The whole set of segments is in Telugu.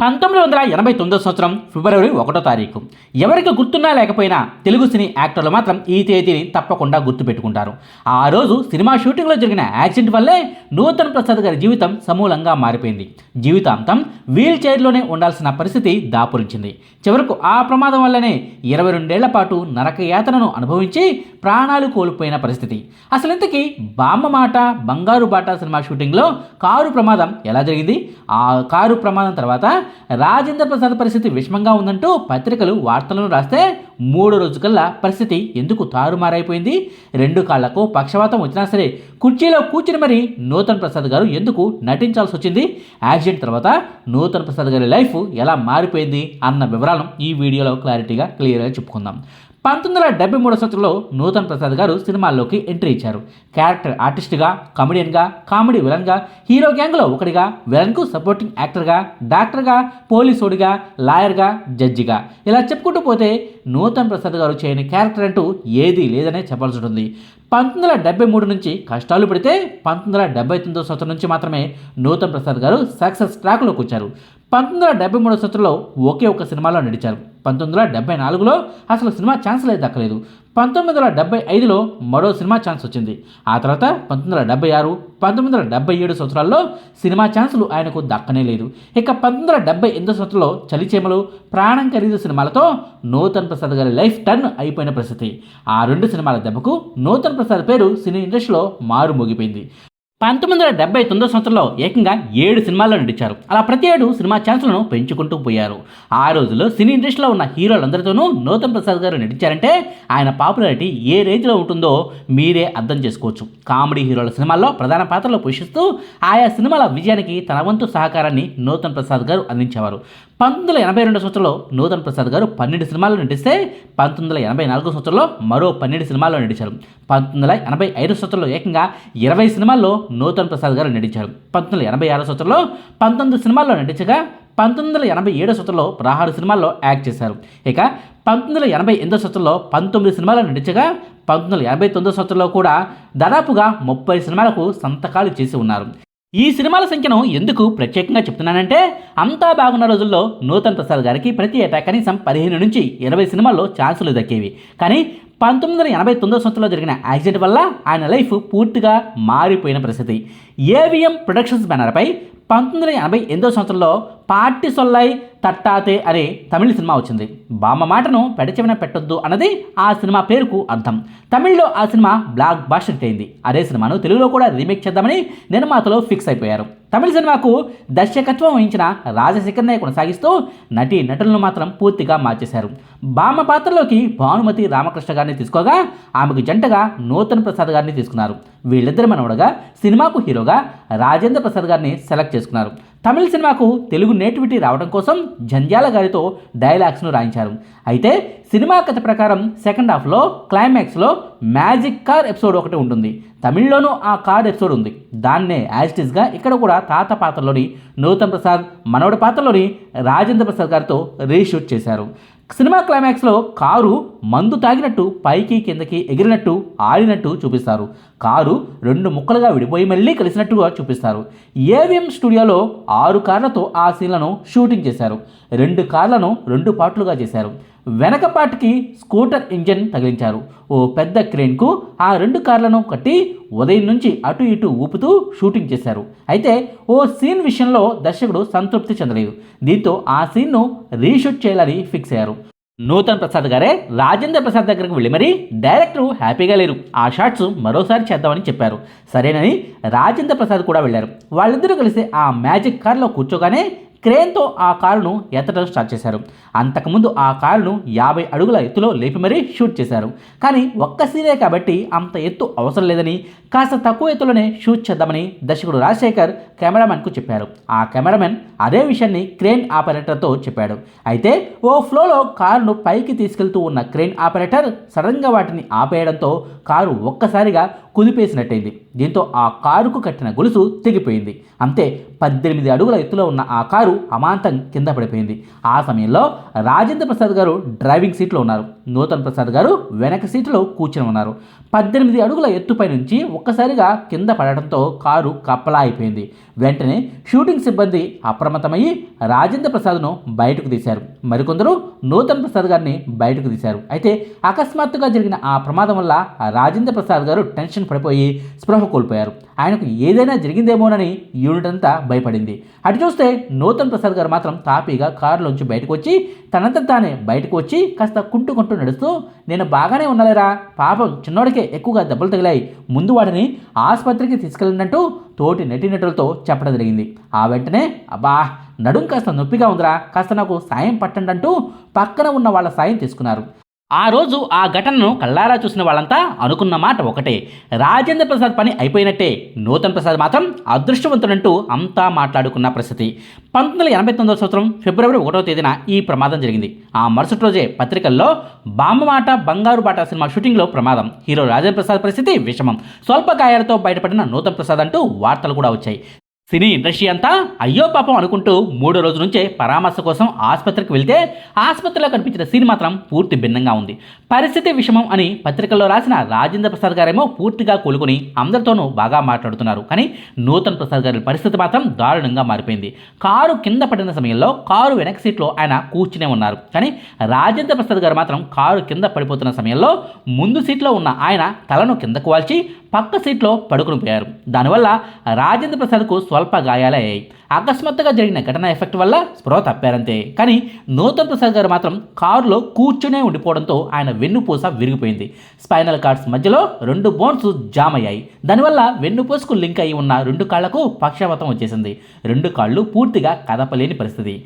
పంతొమ్మిది వందల ఎనభై తొమ్మిదో సంవత్సరం ఫిబ్రవరి ఒకటో తారీఖు. ఎవరికి గుర్తున్నా లేకపోయినా తెలుగు సినీ యాక్టర్లు మాత్రం ఈ తేదీని తప్పకుండా గుర్తుపెట్టుకుంటారు. ఆ రోజు సినిమా షూటింగ్లో జరిగిన యాక్సిడెంట్ వల్లే నూతన్ ప్రసాద్ గారి జీవితం సమూలంగా మారిపోయింది. జీవితాంతం వీల్ చైర్లోనే ఉండాల్సిన పరిస్థితి దాపురించింది. చివరకు ఆ ప్రమాదం వల్లనే ఇరవై రెండేళ్ళ పాటు నరకయాతనను అనుభవించి ప్రాణాలు కోల్పోయిన పరిస్థితి. అసలు ఇంతకీ బామ్మ మాట బంగారు బాట సినిమా షూటింగ్లో కారు ప్రమాదం ఎలా జరిగింది? ఆ కారు ప్రమాదం తర్వాత రాజేంద్ర ప్రసాద్ పరిస్థితి విషమంగా ఉందంటూ పత్రికలు వార్తలను రాస్తే మూడు రోజుకల్లా పరిస్థితి ఎందుకు తారుమారైపోయింది? రెండు కాళ్ళకు పక్షవాతం వచ్చినా సరే కుర్చీలో కూర్చుని మరి నూతన్ ప్రసాద్ గారు ఎందుకు నటించాల్సి వచ్చింది? యాక్సిడెంట్ తర్వాత నూతన్ ప్రసాద్ గారి లైఫ్ ఎలా మారిపోయింది? అన్న వివరాలను ఈ వీడియోలో క్లారిటీగా క్లియర్గా చెప్పుకుందాం. పంతొమ్మిది వందల డెబ్బై మూడో సంవత్సరంలో నూతన్ ప్రసాద్ గారు సినిమాల్లోకి ఎంట్రీ ఇచ్చారు. క్యారెక్టర్ ఆర్టిస్ట్గా కమెడియన్గా కామెడీ విలన్గా హీరో గ్యాంగ్లో ఒకటిగా విలన్కు సపోర్టింగ్ యాక్టర్గా డాక్టర్గా పోలీసుడిగా లాయర్గా జడ్జిగా. ఇలా చెప్పుకుంటూ పోతే నూతన్ ప్రసాద్ గారు చేయని క్యారెక్టర్ అంటూ ఏదీ లేదనే చెప్పాల్సి ఉంటుంది. పంతొమ్మిది వందల డెబ్బై మూడు నుంచి కష్టాలు పడితే పంతొమ్మిది వందల డెబ్బై తొమ్మిదో సంవత్సరం నుంచి మాత్రమే నూతన్ ప్రసాద్ గారు సక్సెస్ ట్రాక్లోకి వచ్చారు. పంతొమ్మిది వందల డెబ్బై మూడో సంవత్సరంలో ఒకే ఒక సినిమాలో నడిచారు. పంతొమ్మిది వందల డెబ్బై నాలుగులో అసలు సినిమా ఛాన్స్లే దక్కలేదు. పంతొమ్మిది వందల డెబ్బై ఐదులో మరో సినిమా ఛాన్స్ వచ్చింది. ఆ తర్వాత పంతొమ్మిది వందల డెబ్బై ఆరు పంతొమ్మిది వందల డెబ్బై ఏడు సంవత్సరాల్లో సినిమా ఛాన్సులు ఆయనకు దక్కనే లేదు. ఇక పంతొమ్మిది వందల డెబ్బై ఎనిమిది సంవత్సరంలో చలిచేమలు ప్రాణం ఖరీదు సినిమాలతో నూతన్ ప్రసాద్ గారి లైఫ్ టర్న్ అయిపోయిన పరిస్థితి. ఆ రెండు సినిమాల దెబ్బకు నూతన్ ప్రసాద్ పేరు సినీ ఇండస్ట్రీలో మారు మోగిపోయింది పంతొమ్మిది వందల డెబ్బై తొమ్మిదో సంవత్సరంలో ఏకంగా ఏడు సినిమాల్లో నటించారు. అలా ప్రతి ఏడు సినిమా ఛాన్సులను పెంచుకుంటూ పోయారు. ఆ రోజుల్లో సినీ ఇండస్ట్రీలో ఉన్న హీరోలందరితోనూ నూతన్ ప్రసాద్ గారు నటించారంటే ఆయన పాపులారిటీ ఏ రేంజ్లో ఉంటుందో మీరే అర్థం చేసుకోవచ్చు. కామెడీ హీరోల సినిమాల్లో ప్రధాన పాత్రలు పోషిస్తూ ఆయా సినిమాల విజయానికి తన వంతు సహకారాన్ని నూతన్ ప్రసాద్ గారు అందించేవారు. పంతొమ్మిది వందల ఎనభై రెండు సంవత్సరంలో నూతన్ ప్రసాద్ గారు పన్నెండు సినిమాలు నటిస్తే పంతొమ్మిది వందల ఎనభై నాలుగో సంవత్సరంలో మరో పన్నెండు సినిమాల్లో నటించారు. పంతొమ్మిది వందల ఎనభై ఐదు సంవత్సరంలో ఏకంగా ఇరవై సినిమాల్లో నూతన్ ప్రసాద్ గారు నటించారు. పంతొమ్మిది వందల ఎనభై ఆరో సంవత్సరంలో పంతొమ్మిది సినిమాల్లో నటించగా పంతొమ్మిది వందల ఎనభై ఏడో సంవత్సరంలో పదహారు సినిమాల్లో యాక్ట్ చేశారు. ఇక పంతొమ్మిది వందల ఎనభై ఎనిమిదో సంవత్సరంలో పంతొమ్మిది సినిమాలు నటించగా పంతొమ్మిది వందల ఎనభై తొమ్మిదో సంవత్సరంలో కూడా దాదాపుగా ముప్పై సినిమాలకు సంతకాలు చేసి ఉన్నారు. ఈ సినిమాల సంఖ్యను ఎందుకు ప్రత్యేకంగా చెప్తున్నానంటే అంతా బాగున్న రోజుల్లో నూతన్ ప్రసాద్ గారికి ప్రతి ఏటా కనీసం పదిహేను నుంచి ఇరవై సినిమాల్లో ఛాన్సులు దక్కేవి. కానీ పంతొమ్మిది వందల ఎనభై తొమ్మిదో సంవత్సరంలో జరిగిన యాక్సిడెంట్ వల్ల ఆయన లైఫ్ పూర్తిగా మారిపోయిన పరిస్థితి. ఏవిఎం ప్రొడక్షన్స్ బ్యానర్పై పంతొమ్మిది వందల ఎనభై ఎనిమిదో సంవత్సరంలో పార్టీ సొల్లై తట్టాతే అనే తమిళ సినిమా వచ్చింది. బామ్మ మాటను పెడచెవిన పెట్టొద్దు అన్నది ఆ సినిమా పేరుకు అర్థం. తమిళ్ళో ఆ సినిమా బ్లాక్ బాస్టర్ హిట్ అయింది. అదే సినిమాను తెలుగులో కూడా రీమేక్ చేద్దామని నిర్మాతలు ఫిక్స్ అయిపోయారు. తమిళ సినిమాకు దర్శకత్వం వహించిన రాజశేఖర్నే కొనసాగిస్తూ నటి నటులను మాత్రం పూర్తిగా మార్చేశారు. బామ్మ పాత్రలోకి భానుమతి రామకృష్ణ గారిని తీసుకోగా ఆమెకు జంటగా నూతన్ ప్రసాద్ గారిని తీసుకున్నారు. వీళ్ళిద్దరి మనవడగా సినిమాకు హీరోగా రాజేంద్ర ప్రసాద్ గారిని సెలెక్ట్ చేసుకున్నారు. తమిళ సినిమాకు తెలుగు నేటివిటీ రావడం కోసం జంధ్యాల గారితో డైలాగ్స్ను రాయించారు. అయితే సినిమా కథ ప్రకారం సెకండ్ హాఫ్లో క్లైమాక్స్లో మ్యాజిక్ కార్ ఎపిసోడ్ ఒకటి ఉంటుంది. తమిళ్ళోనూ ఆ కార్ ఎపిసోడ్ ఉంది. దాన్నే యాజిటిస్గా ఇక్కడ కూడా తాత పాత్రలోని నూతన్ ప్రసాద్ మనవడి పాత్రలోని రాజేంద్ర ప్రసాద్ గారితో రీషూట్ చేశారు. సినిమా క్లైమాక్స్లో కారు మందు తాగినట్టు పైకి కిందకి ఎగిరినట్టు ఆడినట్టు చూపిస్తారు. కారు రెండు ముక్కలుగా విడిపోయి మళ్ళీ కలిసినట్టుగా చూపిస్తారు. ఏవిఎం స్టూడియోలో ఆరు కార్లతో ఆ సీన్లను షూటింగ్ చేశారు. రెండు కార్లను రెండు పార్ట్లుగా చేశారు. వెనకపాటికి స్కూటర్ ఇంజన్ తగిలించారు. ఓ పెద్ద క్రేన్కు ఆ రెండు కార్లను కట్టి ఉదయం నుంచి అటు ఇటు ఊపుతూ షూటింగ్ చేశారు. అయితే ఓ సీన్ విషయంలో దర్శకుడు సంతృప్తి చెందలేదు. దీంతో ఆ సీన్ను రీషూట్ చేయాలని ఫిక్స్ అయ్యారు. నూతన్ ప్రసాద్ గారే రాజేంద్ర ప్రసాద్ దగ్గరకు వెళ్ళి మరీ డైరెక్టర్ హ్యాపీగా లేరు. ఆ షాట్స్ మరోసారి చేద్దామని చెప్పారు. సరేనని రాజేంద్ర ప్రసాద్ కూడా వెళ్ళారు. వాళ్ళిద్దరూ కలిసి ఆ మ్యాజిక్ కార్లో కూర్చోగానే క్రేన్తో ఆ కారును ఎత్తడం స్టార్ట్ చేశారు. అంతకుముందు ఆ కారును యాభై అడుగుల ఎత్తులో లేపి మరీ షూట్ చేశారు. కానీ ఒక్క సీనే కాబట్టి అంత ఎత్తు అవసరం లేదని కాస్త తక్కువ ఎత్తులోనే షూట్ చేద్దామని దర్శకుడు రాజశేఖర్ కెమెరామెన్కు చెప్పారు. ఆ కెమెరామెన్ అదే విషయాన్ని క్రేన్ ఆపరేటర్తో చెప్పాడు. అయితే ఓ ఫ్లోలో కారును పైకి తీసుకెళ్తూ ఉన్న క్రేన్ ఆపరేటర్ సడన్గా వాటిని ఆపేయడంతో కారు ఒక్కసారిగా కుదిపేసినట్టయింది. దీంతో ఆ కారుకు కట్టిన గొలుసు తెగిపోయింది. అంతే పద్దెనిమిది అడుగుల ఎత్తులో ఉన్న ఆ కారు అమాంతం కింద పడిపోయింది. ఆ సమయంలో రాజేంద్ర ప్రసాద్ గారు డ్రైవింగ్ సీట్లో ఉన్నారు. నూతన్ ప్రసాద్ గారు వెనక సీట్లో కూర్చుని ఉన్నారు. పద్దెనిమిది అడుగుల ఎత్తుపై నుంచి ఒక్కసారిగా కింద పడటంతో కారు కప్పలా అయిపోయింది వెంటనే షూటింగ్ సిబ్బంది అప్రమత్తమయ్యి రాజేంద్ర ప్రసాద్ను బయటకు తీశారు. మరికొందరు నూతన్ ప్రసాద్ గారిని బయటకు తీశారు. అయితే అకస్మాత్తుగా జరిగిన ఆ ప్రమాదం వల్ల రాజేంద్ర ప్రసాద్ గారు టెన్షన్ పడిపోయి స్పృహ కోల్పోయారు. ఆయనకు ఏదైనా జరిగిందేమోనని యూనిట్ అంతా భయపడింది. అటు చూస్తే నూతన్ ప్రసాద్ గారు మాత్రం తాపీగా కారులోంచి బయటకు వచ్చి తనంత తానే బయటకు వచ్చి కాస్త కుంటుకుంటూ నడుస్తూ నేను బాగానే ఉన్నాలేరా? పాపం చిన్నోడికే ఎక్కువగా దెబ్బలు తగిలాయి. ముందు వాడిని ఆసుపత్రికి తీసుకెళ్ళినట్టు తోటి నటీనటులతో చెప్పడం జరిగింది. ఆ వెంటనే అబ్బా నడుం కాస్త నొప్పిగా ఉందిరా. కాస్త నాకు సాయం పట్టండి అంటూ పక్కన ఉన్న వాళ్ళ సాయం తీసుకున్నారు. ఆ రోజు ఆ ఘటనను కళ్ళారా చూసిన వాళ్ళంతా అనుకున్న మాట ఒకటే. రాజేంద్ర ప్రసాద్ పని అయిపోయినట్టే. నూతన్ ప్రసాద్ మాత్రం అదృష్టవంతుడంటూ అంతా మాట్లాడుకున్న పరిస్థితి. పంతొమ్మిది వందల ఎనభై తొమ్మిదవ సంవత్సరం ఫిబ్రవరి ఒకటో తేదీన ఈ ప్రమాదం జరిగింది. ఆ మరుసటి రోజే పత్రికల్లో బామ్మమాట బంగారు బాట సినిమా షూటింగ్లో ప్రమాదం. హీరో రాజేంద్ర ప్రసాద్ పరిస్థితి విషమం. స్వల్ప గాయాలతో బయటపడిన నూతన్ ప్రసాద్ అంటూ వార్తలు కూడా వచ్చాయి. సినీ ఇండస్ట్రీ అంతా అయ్యో పాపం అనుకుంటూ మూడో రోజు నుంచే పరామర్శ కోసం ఆసుపత్రికి వెళ్తే ఆసుపత్రిలో కనిపించిన సీన్ మాత్రం పూర్తి భిన్నంగా ఉంది. పరిస్థితి విషమం అని పత్రికల్లో రాసిన రాజేంద్ర ప్రసాద్ గారేమో పూర్తిగా కోలుకుని అందరితోనూ బాగా మాట్లాడుతున్నారు. కానీ నూతన్ ప్రసాద్ గారి పరిస్థితి మాత్రం దారుణంగా మారిపోయింది. కారు కింద పడిన సమయంలో కారు వెనక సీట్లో ఆయన కూర్చునే ఉన్నారు. కానీ రాజేంద్ర ప్రసాద్ గారు మాత్రం కారు కింద పడిపోతున్న సమయంలో ముందు సీట్లో ఉన్న ఆయన తలను కిందకు వాల్చి పక్క సీట్లో పడుకుని పోయారు. దానివల్ల రాజేంద్ర ప్రసాద్కు స్వల్ప గాయాలయ్యాయి అకస్మాత్తుగా జరిగిన ఘటన ఎఫెక్ట్ వల్ల స్పృహ తప్పారంతే. కానీ నూతన్ ప్రసాద్ గారు మాత్రం కారులో కూర్చునే ఉండిపోవడంతో ఆయన వెన్నుపూస విరిగిపోయింది. స్పైనల్ కార్డ్స్ మధ్యలో రెండు బోన్స్ జామ్ అయ్యాయి దానివల్ల వెన్నుపూసకు లింక్ అయి ఉన్న రెండు కాళ్ళకు పక్షవాతం వచ్చేసింది. రెండు కాళ్ళు పూర్తిగా కదపలేని పరిస్థితి.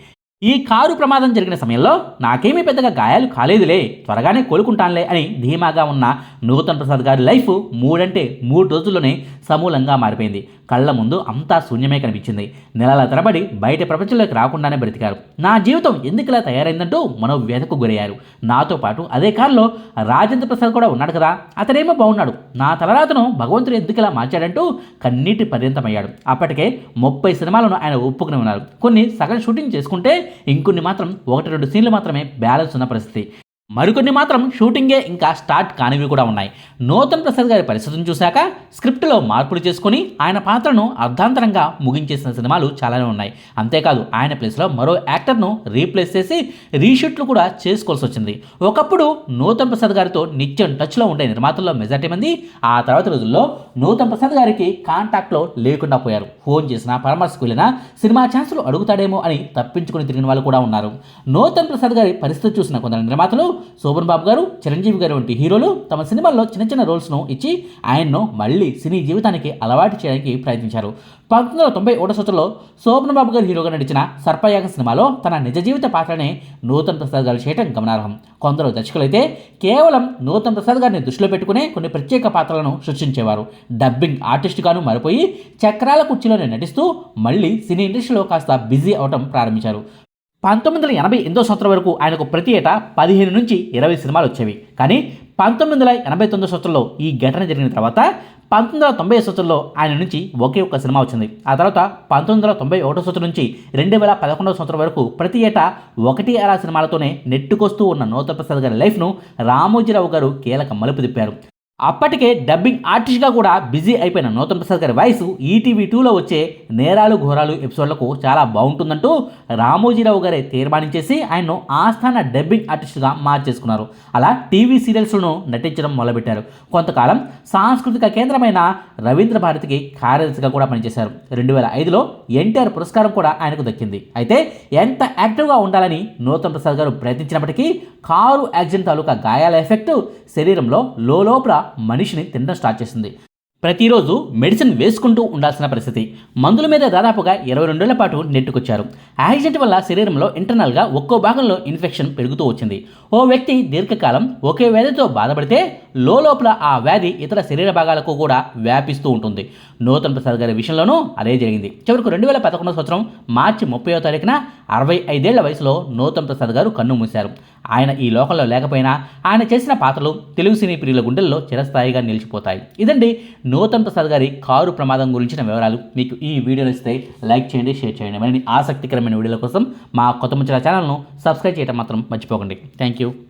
ఈ కారు ప్రమాదం జరిగిన సమయంలో నాకేమీ పెద్దగా గాయాలు కాలేదులే త్వరగానే కోలుకుంటానులే అని ధీమాగా ఉన్న నూతన్ ప్రసాద్ గారి లైఫ్ మూడంటే మూడు రోజుల్లోనే సమూలంగా మారిపోయింది. కళ్ళ ముందు అంతా శూన్యమే కనిపించింది. నెలల తరబడి బయట ప్రపంచంలోకి రాకుండానే బ్రతికారు. నా జీవితం ఎందుకులా తయారైందంటూ మనోవ్యధకు గురయ్యారు. నాతో పాటు అదే కారులో రాజేంద్ర ప్రసాద్ కూడా ఉన్నాడు కదా అతడేమో బాగున్నాడు నా తలరాతను భగవంతుడు ఎందుకు ఇలా మార్చాడంటూ కన్నీటి పర్యంతమయ్యాడు. అప్పటికే ముప్పై సినిమాలను ఆయన ఒప్పుకుని ఉన్నారు. కొన్ని సగం షూటింగ్ చేసుకుంటే ఇంకొన్ని మాత్రం ఒకటి రెండు సీన్లు మాత్రమే బ్యాలెన్స్ ఉన్న పరిస్థితి. మరికొన్ని మాత్రం షూటింగే ఇంకా స్టార్ట్ కానివి కూడా ఉన్నాయి. నూతన్ ప్రసాద్ గారి పరిస్థితిని చూశాక స్క్రిప్ట్లో మార్పులు చేసుకుని ఆయన పాత్రను అర్ధాంతరంగా ముగించేసిన సినిమాలు చాలానే ఉన్నాయి. అంతేకాదు ఆయన ప్లేస్లో మరో యాక్టర్ను రీప్లేస్ చేసి రీషూట్లు కూడా చేసుకోవాల్సి వచ్చింది. ఒకప్పుడు నూతన్ ప్రసాద్ గారితో నిత్యం టచ్లో ఉండే నిర్మాతల్లో మెజార్టీ మంది ఆ తర్వాత రోజుల్లో నూతన్ ప్రసాద్ గారికి కాంటాక్ట్లో లేకుండా పోయారు. ఫోన్ చేసినా పరామర్శకు వెళ్ళినా సినిమా ఛాన్సులు అడుగుతాడేమో అని తప్పించుకుని తిరిగిన వాళ్ళు కూడా ఉన్నారు. నూతన్ ప్రసాద్ గారి పరిస్థితి చూసిన కొందరు నిర్మాతలు శోభన్ బాబు గారు చిరంజీవి గారు వంటి హీరోలు తమ సినిమాల్లో చిన్న చిన్న రోల్స్ను ఇచ్చి ఆయన్ను మళ్ళీ సినీ జీవితానికి అలవాటు చేయడానికి ప్రయత్నించారు. పంతొమ్మిది వందల తొంభై ఒకటో సంవత్సరంలో శోభన్ బాబు గారు హీరోగా నడిచిన సర్పయాగ సినిమాలో తన నిజ జీవిత పాత్రనే నూతన్ ప్రసాద్ గారు చేయడం గమనార్హం. కొందరు దర్శకులైతే కేవలం నూతన్ ప్రసాద్ గారిని దృష్టిలో పెట్టుకునే కొన్ని ప్రత్యేక పాత్రలను సృష్టించేవారు. డబ్బింగ్ ఆర్టిస్ట్గాను మారిపోయి చక్రాల కుర్చీలోనే నటిస్తూ మళ్ళీ సినీ ఇండస్ట్రీలో కాస్త బిజీ అవటం ప్రారంభించారు. పంతొమ్మిది వందల ఎనభై ఎనిమిదో సంవత్సరం వరకు ఆయనకు ప్రతి ఏటా పదిహేను నుంచి ఇరవై సినిమాలు వచ్చేవి. కానీ పంతొమ్మిది వందల ఎనభై తొమ్మిదో సంవత్సరంలో ఈ ఘటన జరిగిన తర్వాత పంతొమ్మిది వందల తొంభై సంవత్సరంలో ఆయన నుంచి ఒకే ఒక్క సినిమా వచ్చింది. ఆ తర్వాత పంతొమ్మిది వందల తొంభై ఒకటో సంవత్సరం నుంచి రెండు వేల పదకొండవ సంవత్సరం వరకు ప్రతి ఏటా ఒకటి అరా సినిమాలతోనే నెట్టుకొస్తూ ఉన్న నూతన ప్రసాద్ గారి లైఫ్ను రామోజీరావు గారు కీలక మలుపు తిప్పారు. అప్పటికే డబ్బింగ్ ఆర్టిస్ట్గా కూడా బిజీ అయిపోయిన నూతన్ ప్రసాద్ గారి వాయిస్ ఈటీవీ టూలో వచ్చే నేరాలు ఘోరాలు ఎపిసోడ్లకు చాలా బాగుంటుందంటూ రామోజీరావు గారే తీర్మానించేసి ఆయన్ను ఆస్థాన డబ్బింగ్ ఆర్టిస్ట్గా మార్చేసుకున్నారు. అలా టీవీ సీరియల్స్లను నటించడం మొదలుపెట్టారు. కొంతకాలం సాంస్కృతిక కేంద్రమైన రవీంద్ర భారతికి కార్యదర్శిగా కూడా పనిచేశారు. రెండు వేల ఐదులో ఎన్టీఆర్ పురస్కారం కూడా ఆయనకు దక్కింది. అయితే ఎంత యాక్టివ్గా ఉండాలని నూతన్ ప్రసాద్ గారు ప్రయత్నించినప్పటికీ కారు యాక్సిడెంట్ తాలూకా గాయాల ఎఫెక్ట్ శరీరంలో లోపల మనిషిని తినడం స్టార్ట్ చేసింది. ప్రతిరోజు మెడిసిన్ వేసుకుంటూ ఉండాల్సిన పరిస్థితి. మందుల మీద దాదాపుగా ఇరవై రెండేళ్ళ పాటు నెట్టుకొచ్చారు. యాక్సిడెంట్ వల్ల శరీరంలో ఇంటర్నల్గా ఒక్కో భాగంలో ఇన్ఫెక్షన్ పెరుగుతూ వచ్చింది. ఓ వ్యక్తి దీర్ఘకాలం ఒకే వ్యాధితో బాధపడితే లోపల ఆ వ్యాధి ఇతర శరీర భాగాలకు కూడా వ్యాపిస్తూ ఉంటుంది. నూతన్ ప్రసాద్ గారి విషయంలోనూ అదే జరిగింది. చివరకు రెండు వేల పదకొండవ సంవత్సరం మార్చి ముప్పై తారీఖున అరవై ఐదేళ్ళ వయసులో నూతన్ ప్రసాద్ గారు కన్ను మూశారు. ఆయన ఈ లోకంలో లేకపోయినా ఆయన చేసిన పాత్రలు తెలుగు సినీ ప్రియుల గుండెల్లో చిరస్థాయిగా నిలిచిపోతాయి. ఇదండి నూతన్ ప్రసాద్ గారి కారు ప్రమాదం గురించిన వివరాలు మీకు ఈ వీడియో నచ్చితే లైక్ చేయండి షేర్ చేయండి. మరిన్ని ఆసక్తికరమైన వీడియోల కోసం మా కొత్త ముచ్చల ఛానల్ను సబ్స్క్రైబ్ చేయడం మాత్రం మర్చిపోకండి. Thank you